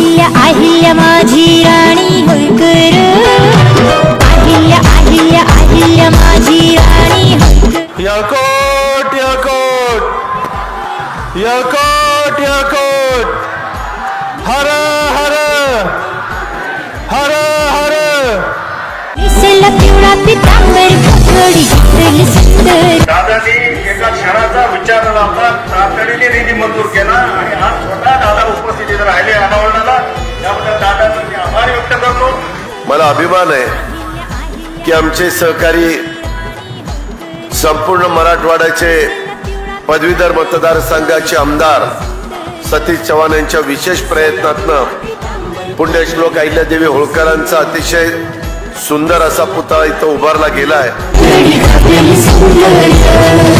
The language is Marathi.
আহিल्या আহিल्या माझी राणी होळकर আহিल्या আহিल्या আহিल्या माझी राणी यकोट यकोट यकोट यकोट हर हर. हर हर. दिसला पिवळा पितांबर थोडी घातली सुंदर. दादानी एका क्षणाचा विचार लावता तातडीने निधी मंजूर केला आणि आज त्याबद्दल दादाचा मी आभार व्यक्त करतो. मला अभिमान आहे की आमचे सहकारी संपूर्ण मराठवाड्याचे पदवीधर मतदारसंघाचे आमदार सतीश चव्हाण यांच्या विशेष प्रयत्नातनं पुण्यश्लोक अहिल्यादेवी होळकरांचा अतिशय सुंदर असा पुतळा इथं उभारला घातली सुंदर